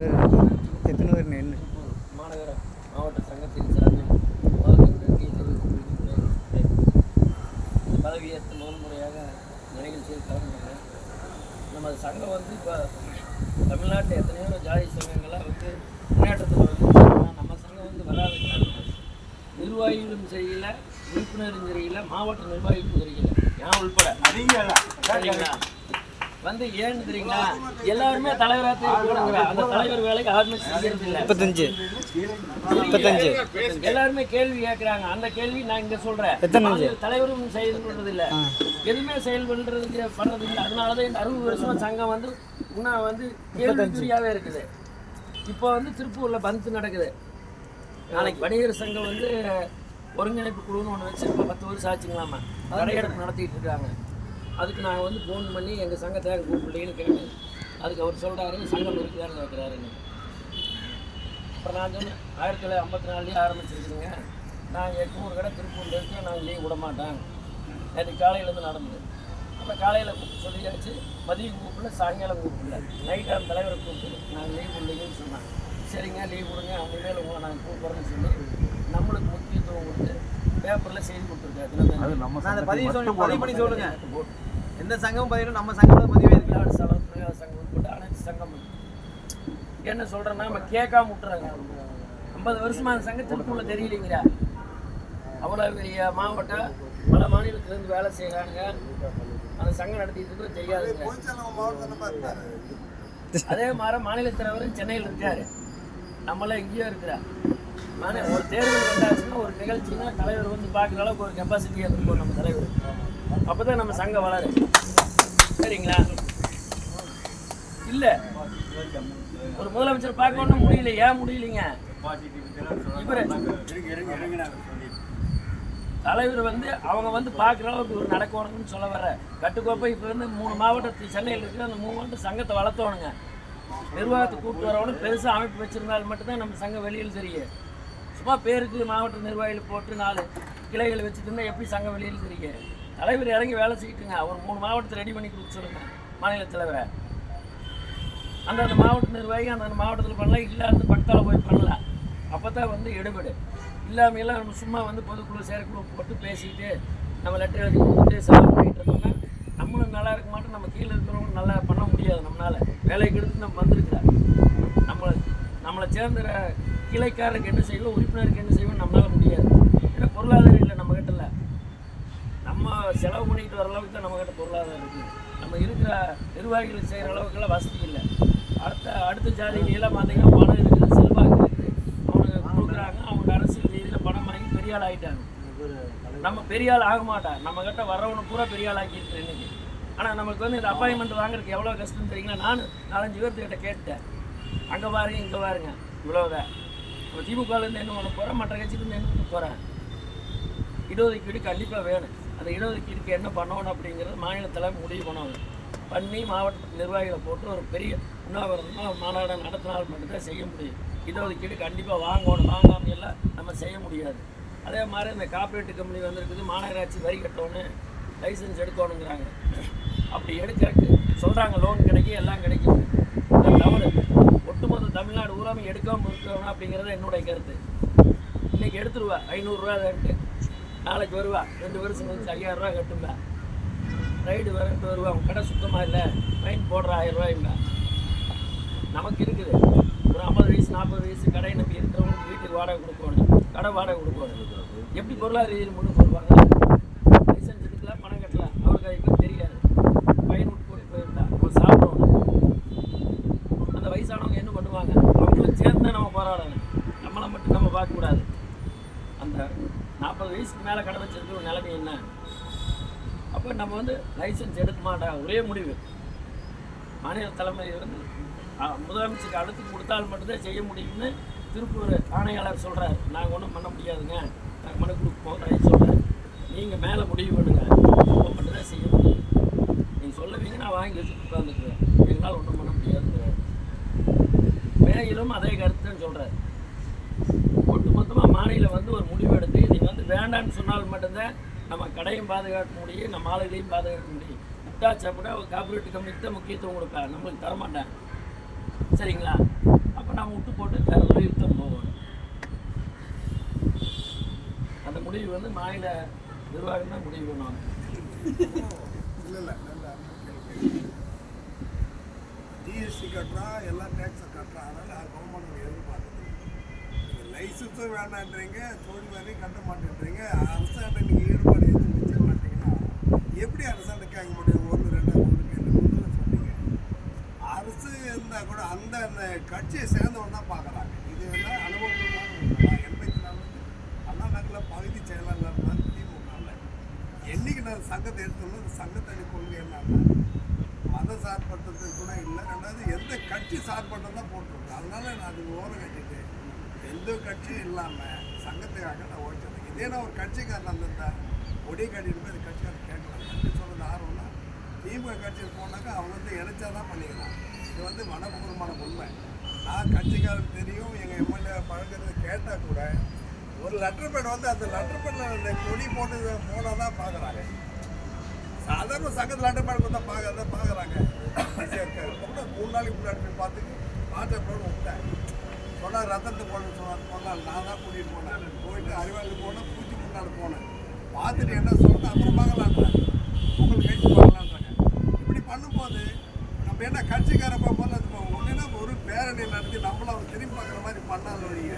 எத்தனை பேர் நின்று மாநகர மாவட்ட சங்கத்தின் சார்பில் முதல்வர் பதவியேற்ற முதல் முறையாக இந்த நிகழ்ச்சியில் கலந்துக்கிறேன் நமது சங்கம் வந்து இப்போ தமிழ்நாட்டில் எத்தனையோ ஜாதி சங்கங்கள்லாம் வந்து முன்னேற்றத்தில் வந்து நம்ம சங்கம் வந்து வராத காரணம் நிர்வாகிகளும் சரியில்லை உறுப்பினரும் சரியில்லை மாவட்ட நிர்வாகிகளும் சரியில்லை. நான் உள்பட? சரிங்களா? வந்து ஏன்னு தெரியுங்களா? எல்லாருமே தலைவராக அந்த தலைவர் வேலைக்கு யாருமே செய்யறது இல்லை முப்பத்தஞ்சு. முப்பத்தஞ்சு. எல்லாருமே கேள்வி கேட்குறாங்க அந்த கேள்வி நான் இங்க சொல்றேன். எத்தனை தலைவரும் செயல்படுறது இல்ல எதுவுமே செயல்படுறது பண்றது இல்லை அதனால தான் இந்த அறுபது வருஷமா சங்கம் வந்து இன்னும் வந்து கேள்விக்குறியாவே இருக்குது. இப்போ வந்து திருப்பூர்ல பந்து நடக்குது. நாளைக்கு வணிகர் சங்கம் வந்து ஒருங்கிணைப்பு குழுன்னு ஒன்று வச்சு இப்போ பத்து வருஷம் ஆச்சுங்களாமா? கடையெடுப்பு நடத்திட்டு இருக்காங்க. அதுக்கு நாங்கள் வந்து ஃபோன் பண்ணி எங்கள் சங்கத்தை கூப்பிடலன்னு கேட்டேன். அதுக்கு அவர் சொல்கிறாரு சங்கம் இருக்குதான்னு கேட்குறாருன்னு அப்புறம் நான் சொன்னேன் ஆயிரத்தி தொள்ளாயிரத்தி ஐம்பத்தி நாலுலேயே ஆரம்பிச்சிருக்குதுங்க நாங்கள் எட்நூறு கடை திருப்பூரில் இருக்க நாங்கள் லீவ் விட மாட்டோம் நேற்று காலையிலேருந்து நடந்தது. அப்புறம் காலையில் கூப்பிட்டு சொல்லியாச்சு மதியம் கூப்பிடல சாயங்காலம் கூப்பிடல. நைட் அந்த தலைவரை கூப்பிட்டு நாங்கள் லீவ் இல்லைங்கன்னு சொன்னாங்க சரிங்க லீவ் கொடுங்க இனிமேல் உங்களை நாங்கள் கூப்பிட்றோன்னு சொல்லி நம்மளுக்கு முக்கியத்துவம் கொடுத்து பேப்பரில் செய்தி கொடுத்துருக்காரு. நான் அந்த பதிவு சொல்லி பதிவு பண்ணி சொல்லுங்க. எந்த சங்கமும் பார்த்தீங்கன்னா நம்ம சங்கம் பதிவே இருக்கு சங்கம் உட்பட்டு அனைத்து சங்கமும். என்ன சொல்கிறேன்னா நம்ம கேட்காம விட்டுறாங்க. ஐம்பது வருஷமா அந்த சங்கம் திருப்பூர்ல தெரியலைங்கிறா அவ்வளோ பெரிய மாவட்டம் பல மாநிலத்திலேருந்து வேலை செய்கிறாங்க அந்த சங்கம் நடத்திட்டு இருக்கிறது தெரியாதுங்க. அதே மாதிரி மாநில தலைவர் சென்னையில் இருக்காரு. நம்மளாம் இங்கேயும் இருக்கிறார். மாநில ஒரு தேர்தல் வந்தாச்சுன்னா ஒரு நிகழ்ச்சின்னா தலைவர் வந்து பார்க்குற அளவுக்கு ஒரு கெப்பாசிட்டியாக இருக்கும் நம்ம தலைவர். அப்போ தான் நம்ம சங்கம் வளரும். சரிங்களா? இல்லை. ஒரு முதலமைச்சர் பார்க்கணும்னு முடியல. ஏன் முடியலைங்க? தலைவர் வந்து அவங்க வந்து பார்க்குற அளவுக்கு ஒரு நடக்கணும்னு சொல்ல வர்ற. கட்டுக்கோப்பை இப்போ வந்து மூணு மாவட்டத்து சென்னையில் இருக்கிற அந்த மூணு மாவட்ட சங்கத்தை வளர்த்தோணுங்க நிர்வாகத்தை கூப்பிட்டு வரவனும் பெருசாக அமைப்பு வச்சுருந்தால் மட்டும்தான் நம்ம சங்கம் வெளியில் தெரியும். சும்மா பேருக்கு மாவட்ட நிர்வாகிகள் போட்டு நாலு கிளைகள் வச்சுட்டு இருந்தால் எப்படி சங்கம் வெளியில் தெரியும்? தலைவர் இறங்கி வேலை செய்யிட்டுங்க. ஒரு மூணு மாவட்டத்தை ரெடி பண்ணி கொடுக்க சொல்லுங்க மாநில தலைவரை. அந்தந்த மாவட்ட நிர்வாகி அந்தந்த மாவட்டத்தில் பண்ணலாம் இல்லாத பக்கத்தால் போய் பண்ணலாம். அப்போ தான் வந்து எடுபடு. இல்லாமையெல்லாம் நம்ம சும்மா வந்து பொதுக்குழு செயற்குழு போட்டு பேசிட்டு நம்ம லெட்டர் எழுதி கொடுத்துட்டு செலவு பண்ணிட்டு இருந்தோம்னா நம்மளும் நல்லா இருக்க மாட்டோம். நம்ம கீழே இருக்கிறவங்க நல்லா பண்ண முடியாது நம்மளால. வேலைக்கு எடுத்து நம்ம வந்திருக்கிறோம் நம்மளை நம்மளை சேர்ந்த கிளைக்காரருக்கு என்ன செய்வோம் உறுப்பினருக்கு என்ன செய்வோம் நம்மளால முடியாது. ஏன்னா பொருளாதாரம் இல்லை நம்ம கிட்ட இல்லை நம்ம செலவு பண்ணிட்டு வர அளவுக்கு தான் நம்மக்கிட்ட பொருளாதாரம் இருக்குது நம்ம இருக்கிற நிர்வாகிகள் செய்கிற அளவுக்குலாம் வசதி இல்லை. அடுத்த அடுத்த ஜாதியிலாம் பார்த்தீங்கன்னா பணம் இருக்குது செல்வாக்கு இருக்குது. அவனுக்கு கொடுக்குறாங்க அவங்க அரசியல் ரீதியில் பணம் வாங்கி பெரிய ஆள் ஆகிட்டாங்க நம்ம பெரிய ஆள் ஆக மாட்டான். நம்ம கிட்ட வர்றவனை பூரா பெரிய ஆள் ஆக்கிட்டு இன்னைக்கு. ஆனால் நமக்கு வந்து இந்த அப்பாயின்மெண்ட் வாங்குறதுக்கு எவ்வளோ கஷ்டம் தெரியுங்களா? நான் நாலஞ்சு பேர்த்துக்கிட்ட கேட்டேன் அங்கே பாருங்க இங்கே பாருங்க. இவ்வளோதான் இப்போ திமுகலேருந்து என்ன பண்ண போகிறேன் மற்ற கட்சியிலேருந்து என்ன பண்ண போகிறேன் இடஒதுக்கீடு கண்டிப்பாக வேணும். அந்த இடஒதுக்கீடுக்கு என்ன பண்ணணும் அப்படிங்கிறது மாநில தலைமை முடிவு பண்ணணும் பண்ணி மாவட்ட நிர்வாகிகளை போட்டு ஒரு பெரிய உண்ணாவிரதமாக மாநாடு நடத்தினால் மட்டும்தான் செய்ய முடியும். இடஒதுக்கீடு கண்டிப்பாக வாங்கணும் வாங்காம எல்லாம் நம்ம செய்ய முடியாது. அதே மாதிரி இந்த காப்பீட்டு கம்பெனி வந்திருக்குது மாநகராட்சி வரி கட்டணும் லைசன்ஸ் எடுக்கணுங்கிறாங்க. அப்படி எடுக்கிறதுக்கு சொல்கிறாங்க லோன் கிடைக்கும் எல்லாம் கிடைக்கும் தவறு ஒட்டுமொத்த தமிழ்நாடு ஊராம எடுக்காமல் இருக்கணும் அப்படிங்கிறது என்னுடைய கருத்து. இன்னைக்கு எடுத்துருவா ஐநூறுரூவா ரெண்டு நாளைக்கு வருவா. ரெண்டு வருஷம் கழிச்சு ஐயாயிரம் ரூபா கட்டும்பா ரைடு வரட்டு வருவா. உன் கடை சுத்தமாக இல்லை. ஃபைன் போடுற ஆயிரம் ரூபாய்ங்க நமக்கு இருக்குது. ஒரு ஐம்பது வயசு நாற்பது வயசு கடை நம்பி இருக்கிறவங்களுக்கு வீட்டுக்கு வாடகை கொடுக்கணும். கடை வாடகை கொடுக்கணும். எப்படி பொருளாதார ரீதியில் முன்னுக்கு வருவாங்க? லைசன்ஸ் எடுக்கலாம் பணம் கட்டலாம். அவருக்கு அதுக்கு தெரியாது. பையன் விட்டு கூட்டிட்டு போயிருந்தா. அவங்க சாப்பிடணும் அந்த வயசானவங்க என்ன பண்ணுவாங்க? அவங்களும் சேர்ந்து தான் நம்ம போராடணும். நம்மளை மட்டும் நம்ம பார்க்கக்கூடாது. அந்த நாற்பது வயசுக்கு மேலே கடை வச்சிருக்கிற ஒரு நிலைமை என்ன? அப்போ நம்ம வந்து லைசன்ஸ் எடுக்க மாட்டோம் ஒரே முடிவு. மாநில தலைமை வந்து முதலமைச்சருக்கு அடுத்து கொடுத்தால் மட்டும்தான் செய்ய முடியும்னு திருப்பூர் ஆணையாளர் சொல்கிறார் நாங்கள் ஒன்றும் பண்ண முடியாதுங்க. நாங்கள் மனு கொடுப்போம் ரைட் சொல்கிறேன் நீங்கள் மேலே முடிவு பண்ணுங்க. அப்போ மட்டும்தான் செய்ய முடியும். நீங்கள் சொல்லுவீங்க நான் வாங்கி வச்சு உட்காந்துக்குவேன் எங்களால் ஒன்றும் பண்ண முடியாதுங்கிறார். மேயிலும் அதே கருத்து தான் சொல்கிறார் ஒட்டுமொத்தமாக மாநிலம் வந்து ஒரு முடிவு எடுத்து இது வந்து வேண்டாம்னு சொன்னால் மட்டும்தான் நம்ம கடையும் பாதுகாக்க முடியும் நம்ம ஆளுகளையும் பாதுகாக்க முடியும். விட்டா சாப்பிட கார்பரேட் கம்பெனிக்கு தான் முக்கியத்துவம் கொடுப்பா நம்மளுக்கு தரமாட்டேன் சரிங்களா? அப்போ நம்ம விட்டு போட்டு வேறு தொழில் தான் போவோம். அந்த முடிவு வந்து மாநில நிர்வாகம் தான் முடிவு பண்ணுவாங்க. ஜிஎஸ்டி கட்டுறா எல்லாம் டேக்ஸை கட்டுறா அதனால் லைசன்ஸும் வேண்டான்றீங்க தொழில் வரையும் கட்ட மாட்டேன்றீங்க. அரசாண்ட நீங்கள் ஈடுபாடு எடுத்து நிச்சய மாட்டீங்கன்னா எப்படி அரசாண்ட கேட்க முடியும்? ஒன்று ரெண்டாம் ஒன்று ரெண்டு சொன்னீங்க அரசு இருந்தால் கூட அந்த அந்த கட்சியை சேர்ந்தவன் தான் பார்க்குறாங்க. இது எல்லாம் அனுபவம் எண்பத்தி நாலு அண்ணா நகரில் பகுதி செயலாளர் தான் திமுகவில் என்னைக்கு நான் சங்கத்தை எடுத்தோம்னா அந்த சங்கத்தடி கொள்கை என்னன்னா மத சார்பட்டது கூட இல்லை. ரெண்டாவது எந்த கட்சி சார்பட்டம் தான் போட்டிருக்கோம் அதனால நான் அது ஓரம் கட்டிட்டு எந்த கட்சியும் இல்லாமல் சங்கத்துக்காக நான் ஓடிச்சேன் இதே நான் ஒரு கட்சிக்காரன் வந்திருந்தா கொடி கட்டிட்டு போய் அந்த கட்சிக்காரன் கேட்கலாம். கட்சி ஆர்வம்னா திமுக கட்சியில் போனாக்கா அவங்க வந்து இணைச்சா தான் பண்ணிக்கலாம் இது வந்து மனப்பூர்வமான உண்மை. நான் கட்சிக்காரன் தெரியும் எங்கள் எம்எல்ஏ பழகிறது கேட்டால் கூட ஒரு லெட்டர் பேட் வந்து அந்த லெட்டர் பேட்டில் அந்த கொடி போட்டு போனால் தான் பார்க்குறாங்க சாதாரண சங்கத்தில் லெட்டர் பேட் கொடுத்தா பார்க்கறத பார்க்குறாங்க மூணு நாளைக்கு முன்னாடி போய் பார்த்து பார்த்த பிறகு விட்டேன் போனால் ரத்தத்தை போட சொன்னார் போனால் நான் தான் கூட்டிகிட்டு போனேன். போயிட்டு அறிவாளில் போனேன் பூச்சி முன்னாடி போனேன். பார்த்துட்டு என்ன சொல்லிட்டு அப்புறம் பார்க்கலான்றாங்க உங்களுக்கு கைக்கு பார்க்கலான்றாங்க இப்படி பண்ணும்போது நம்ம என்ன கட்சிக்காரப்பா போல ஒன்றுனா ஒரு பேரணி நடத்தி நம்மளும் அவங்க திரும்பி பார்க்குற மாதிரி பண்ணாத ஒழிய